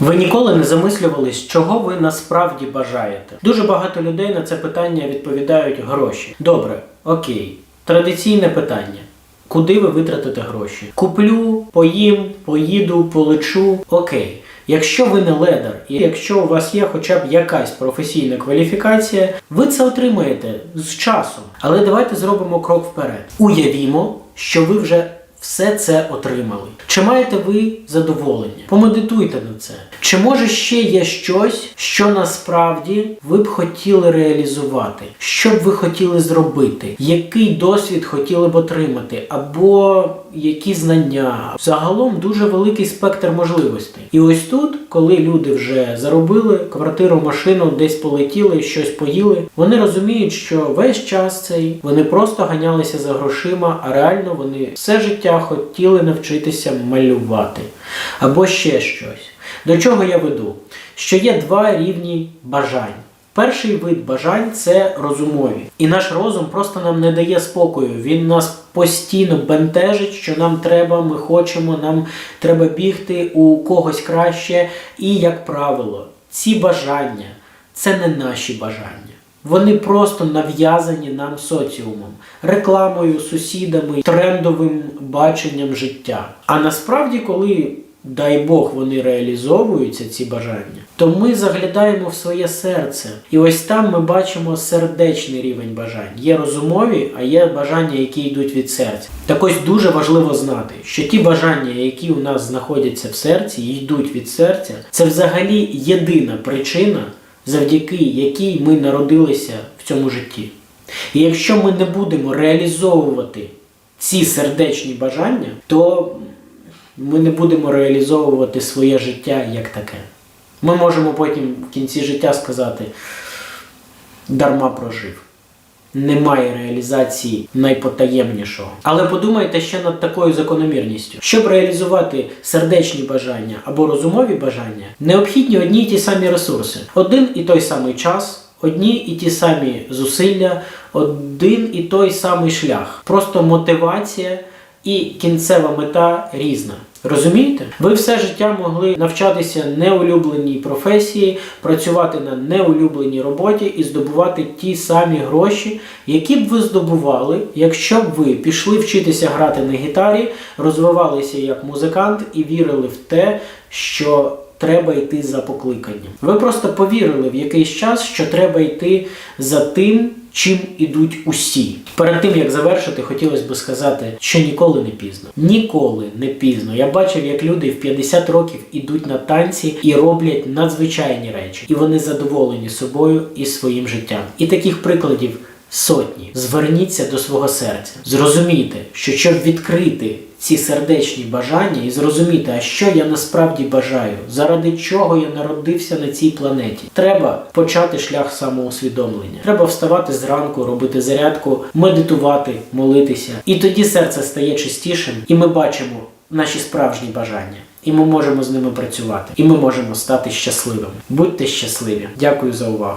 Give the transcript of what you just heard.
Ви ніколи не замислювались, чого ви насправді бажаєте? Дуже багато людей на це питання відповідають гроші. Добре, окей. Традиційне питання. Куди ви витратите гроші? Куплю, поїм, поїду, полечу. Окей. Якщо ви не ледар, і якщо у вас є хоча б якась професійна кваліфікація, ви це отримаєте з часом. Але давайте зробимо крок вперед. Уявімо, що ви вже все це отримали. Чи маєте ви задоволення? Помедитуйте на це. Чи може ще є щось, що насправді ви б хотіли реалізувати? Що б ви хотіли зробити? Який досвід хотіли б отримати? Або які знання? Загалом дуже великий спектр можливостей. І ось тут, коли люди вже заробили квартиру, машину, десь полетіли, щось поїли, вони розуміють, що весь час цей вони просто ганялися за грошима, а реально вони все життя хотіли навчитися малювати або ще щось. До чого я веду? Що є два рівні бажань. Перший вид бажань це розумові. І наш розум просто нам не дає спокою. Він нас постійно бентежить, що нам треба, ми хочемо, нам треба бігти у когось краще. І, як правило, ці бажання це не наші бажання. Вони просто нав'язані нам соціумом, рекламою, сусідами, трендовим баченням життя. А насправді, коли, дай Бог, вони реалізовуються, ці бажання, то ми заглядаємо в своє серце. І ось там ми бачимо сердечний рівень бажань. Є розумові, а є бажання, які йдуть від серця. Так ось дуже важливо знати, що ті бажання, які у нас знаходяться в серці йдуть від серця, це взагалі єдина причина завдяки якій ми народилися в цьому житті. І якщо ми не будемо реалізовувати ці сердечні бажання, то ми не будемо реалізовувати своє життя як таке. Ми можемо потім в кінці життя сказати дарма прожив. Немає реалізації найпотаємнішого. Але подумайте ще над такою закономірністю. Щоб реалізувати сердечні бажання або розумові бажання, необхідні одні й ті самі ресурси. Один і той самий час, одні і ті самі зусилля, один і той самий шлях. Просто мотивація і кінцева мета різна. Розумієте? Ви все життя могли навчатися неулюбленій професії, працювати на неулюбленій роботі і здобувати ті самі гроші, які б ви здобували, якщо б ви пішли вчитися грати на гітарі, розвивалися як музикант і вірили в те, що треба йти за покликанням. Ви просто повірили в якийсь час, що треба йти за тим, чим ідуть усі. Перед тим як завершити, хотілося б сказати, що ніколи не пізно. Ніколи не пізно. Я бачив, як люди в 50 років ідуть на танці і роблять надзвичайні речі, і вони задоволені собою і своїм життям. І таких прикладів. Сотні. Зверніться до свого серця. Зрозумійте, що щоб відкрити ці сердечні бажання і зрозуміти, а що я насправді бажаю, заради чого я народився на цій планеті. Треба почати шлях самоусвідомлення. Треба вставати зранку, робити зарядку, медитувати, молитися. І тоді серце стає чистішим, і ми бачимо наші справжні бажання. І ми можемо з ними працювати, і ми можемо стати щасливими. Будьте щасливі. Дякую за увагу.